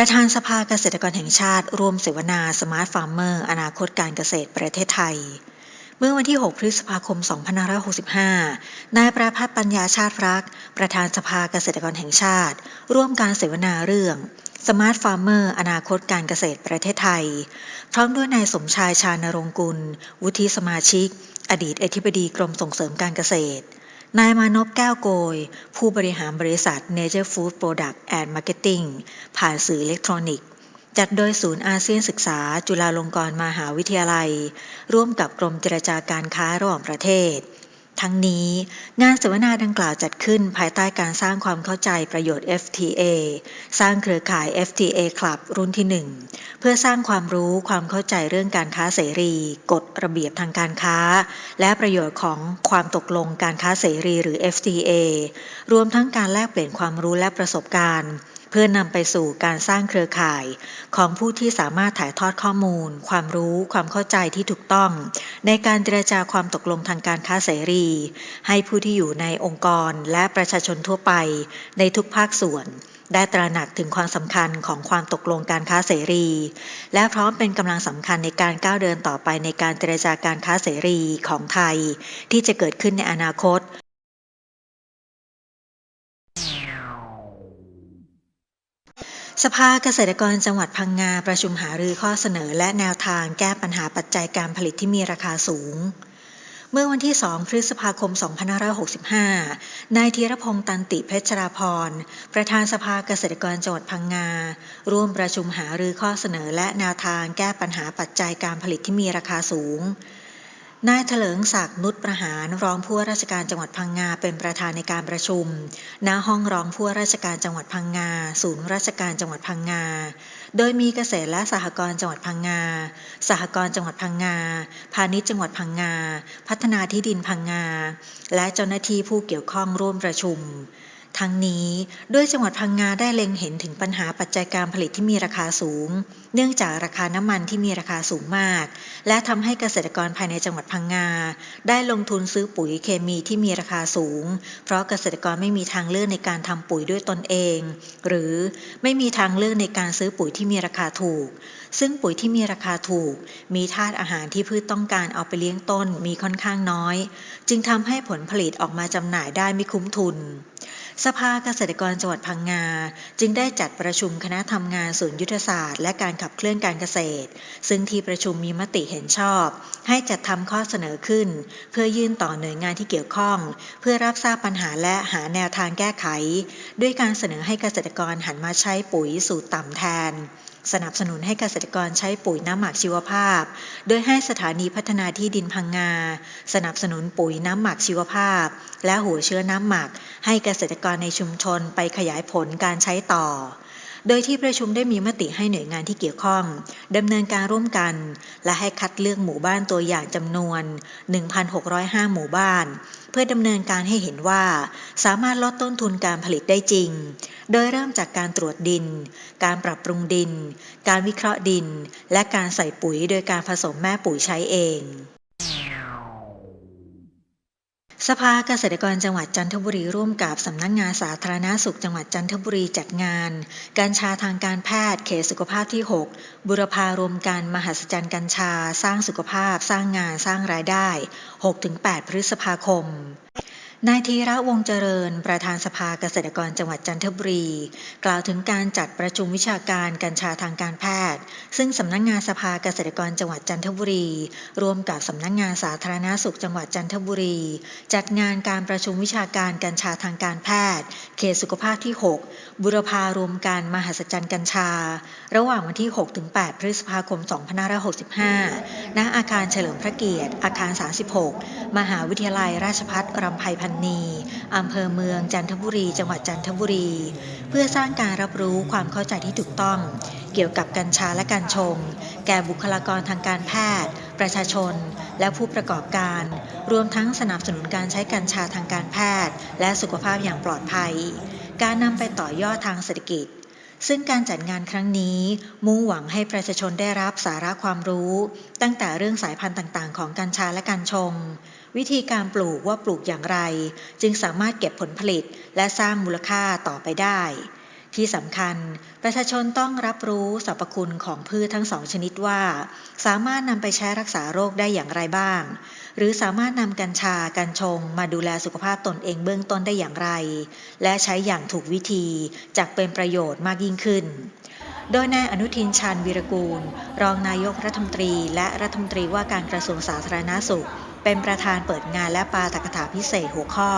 ประธานสภาเกษตรกรแห่งชาติ ร่วมเสวนาสมาร์ทฟาร์มเมอร์อนาคตการเกษตรประเทศไทย เมื่อวันที่ 6 พฤษภาคม 2565 นายประพัฒน์ปัญญาชาติรัก ประธานสภาเกษตรกรแห่งชาติ ร่วมการเสวนาเรื่องสมาร์ทฟาร์มเมอร์อนาคตการเกษตรประเทศไทย พร้อมด้วยนายสมชายชานรงกุล วุฒิสมาชิก อดีตอธิบดีกรมส่งเสริมการเกษตร นายมานพแก้วโกย ผู้บริหารบริษัท Nature Food Product and Marketing ผ่านสื่ออิเล็กทรอนิกส์ จัดโดยศูนย์อาเซียนศึกษา จุฬาลงกรณ์มหาวิทยาลัย ร่วมกับกรมเจรจาการค้าระหว่างประเทศ ทั้งนี้ งานเสวนาดังกล่าวจัดขึ้นภายใต้การสร้างความเข้าใจประโยชน์ FTA สร้างเครือข่าย FTA Club รุ่นที่ 1 เพื่อสร้างความรู้ความเข้าใจเรื่องการค้าเสรี กฎระเบียบทางการค้า และประโยชน์ของความตกลงการค้าเสรีหรือ FTA รวมทั้งการแลกเปลี่ยนความรู้และประสบการณ์ เพื่อนำไปสู่การสร้างเครือข่าย ของผู้ที่สามารถถ่ายทอดข้อมูล ความรู้ ความเข้าใจที่ถูกต้อง ในการเจรจาความตกลงทางการค้าเสรี ให้ผู้ที่อยู่ในองค์กรและประชาชนทั่วไป ในทุกภาคส่วน ได้ตระหนักถึงความสำคัญของความตกลงการค้าเสรี และพร้อมเป็นกำลังสำคัญในการก้าวเดินต่อไปในการเจรจาการค้าเสรีของไทย ที่จะเกิดขึ้นในอนาคต สภาเกษตรกรจังหวัดพังงาประชุมหารือข้อเสนอและแนวทางแก้ปัญหาปัจจัยการผลิตที่มีราคาสูง เมื่อวันที่ 2 พฤษภาคม 2565 นายธีรพงษ์ตันติเพชรราพร ประธานสภาเกษตรกรจังหวัดพังงา ร่วมประชุมหารือข้อเสนอและแนวทางแก้ปัญหาปัจจัยการผลิตที่มีราคาสูง นายเถลิงศักดิ์นุชประหารรองผู้ว่าราชการจังหวัดพังงาเป็นประธานในการประชุม ณ ห้องรองผู้ว่าราชการจังหวัดพังงา ศูนย์ราชการจังหวัดพังงา โดยมีเกษตรและสหกรณ์จังหวัดพังงา สหกรณ์จังหวัดพังงา พาณิชย์จังหวัดพังงา พัฒนาที่ดินพังงา และเจ้าหน้าที่ผู้เกี่ยวข้องร่วมประชุม ทั้งนี้ด้วยจังหวัดพังงาได้เล็งเห็นถึงปัญหาปัจจัยการผลิตที่มีราคาสูง เนื่องจากราคาน้ำมันที่มีราคาสูงมาก และทำให้เกษตรกรภายในจังหวัดพังงา ได้ลงทุนซื้อปุ๋ยเคมีที่มีราคาสูง เพราะเกษตรกรไม่มีทางเลือกในการทำปุ๋ยด้วยตนเอง หรือไม่มีทางเลือกในการซื้อปุ๋ยที่มีราคาถูก ซึ่งปุ๋ยที่มีราคาถูก มีธาตุอาหารที่พืชต้องการเอาไปเลี้ยงต้นมีค่อนข้างน้อย จึงทำให้ผลผลิตออกมาจำหน่ายได้ไม่คุ้มทุน สภาเกษตรกรจังหวัดพังงา จึงได้จัดประชุมคณะทำงานศูนย์ยุทธศาสตร์ และการขับเคลื่อนการเกษตร ซึ่งที่ประชุมมีมติเห็นชอบ ให้จัดทำข้อเสนอขึ้น เพื่อยื่นต่อหน่วยงานที่เกี่ยวข้อง เพื่อรับทราบปัญหาและหาแนวทางแก้ไข ด้วยการเสนอให้เกษตรกรหันมาใช้ปุ๋ยสูตรต่ำแทน สนับสนุนให้เกษตรกรใช้ปุ๋ยน้ำหมักชีวภาพ โดยให้สถานีพัฒนาที่ดินพังงา สนับสนุนปุ๋ยน้ำหมักชีวภาพ และหัวเชื้อน้ำหมัก ให้เกษตรกรในชุมชนไปขยายผลการใช้ต่อ โดยที่ประชุมได้มีมติให้หน่วยงานที่เกี่ยวข้องดำเนินการร่วมกัน และให้คัดเลือกหมู่บ้านตัวอย่างจำนวน 1,605 หมู่บ้าน เพื่อดำเนินการให้เห็นว่า สามารถลดต้นทุนการผลิตได้จริง โดยเริ่มจากการตรวจดิน การปรับปรุงดิน การวิเคราะห์ดิน และการใส่ปุ๋ยโดยการผสมแม่ปุ๋ยใช้เอง สภาเกษตรกรจังหวัดจันทบุรีร่วมกับสำนักงงานสาธารณาสุขจังหวัดจันทบุรีจัดงาน กัญชาทางการแพทย์เขตสุขภาพที่ 6 บุรพารวมกันมหัศจรรย์กัญชา สร้างสุขภาพ สร้างงานสร้างรายได้ 6-8 พฤษภาคม นายธีระวงเจริญ ประธานสภาเกษตรกรจังหวัดจันทบุรี กล่าวถึงการจัดประชุมวิชาการกัญชาทางการแพทย์ ซึ่งสำนักงงานสภาเกษตรกรจังหวัดจันทบุรี ร่วมกับสำนักงงานสาธารณาสุขจังหวัดจันทบุรี จัดงานการประชุมวิชาการกัญชาทางการแพทย์ เขตสุขภาพที่ 6 บุรพารวมกันมหัศจรรย์กัญชา ระหว่างวันที่ 6-8 พฤษภาคม 2565 ณ อาคารเฉลิมพระเกียรติ อาคาร 36 มหาวิทยาลัยราชภัฏรำไพพนนีอำเภอเมืองจันทบุรี จังหวัดจันทบุรี เพื่อสร้างการรับรู้ความเข้าใจที่ถูกต้อง เกี่ยวกับกัญชาและการชง แก่บุคลากรทางการแพทย์ ประชาชน และผู้ประกอบการ รวมทั้งสนับสนุนการใช้กัญชาทางการแพทย์ และสุขภาพอย่างปลอดภัย การนำไปต่อยอดทางเศรษฐกิจซึ่งการจัดงานครั้งนี้ มุ่งหวังให้ประชาชนได้รับสาระความรู้ ตั้งแต่เรื่องสายพันธุ์ต่าง ๆ ของกัญชาและการชง วิธีการปลูกว่าปลูกอย่างไร จึงสามารถเก็บผลผลิตและสร้างมูลค่าต่อไปได้ ที่สำคัญ ประชาชนต้องรับรู้สรรพคุณของพืชทั้งสองชนิดว่า สามารถนำไปใช้รักษาโรคได้อย่างไรบ้าง หรือสามารถนำกัญชากัญชง มาดูแลสุขภาพตนเองเบื้องต้นได้อย่างไร และใช้อย่างถูกวิธีจะเป็นประโยชน์มากยิ่งขึ้นโดยนายอนุทินชาญวีรกูล รองนายกรัฐมนตรี และรัฐมนตรีว่าการกระทรวงสาธารณาสุข เป็นประธานเปิดงานและปาฐกถาพิเศษหัวข้อ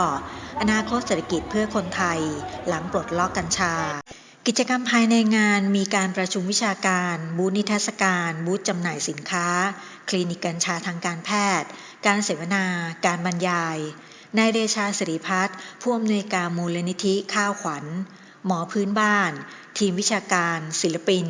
อนาคตเศรษฐกิจเพื่อคนไทย หลังปลดล็อกกัญชา กิจกรรมภายในงานมีการประชุมวิชาการ บูธนิทรรศการ บูธจำหน่ายสินค้า คลินิกกัญชาทางการแพทย์ การเสวนา การบรรยาย นายเดชาสิริพัฒน์ผู้อำนวยการมูลนิธิข้าวขวัญ หมอพื้นบ้าน ทีมวิชาการ ศิลปิน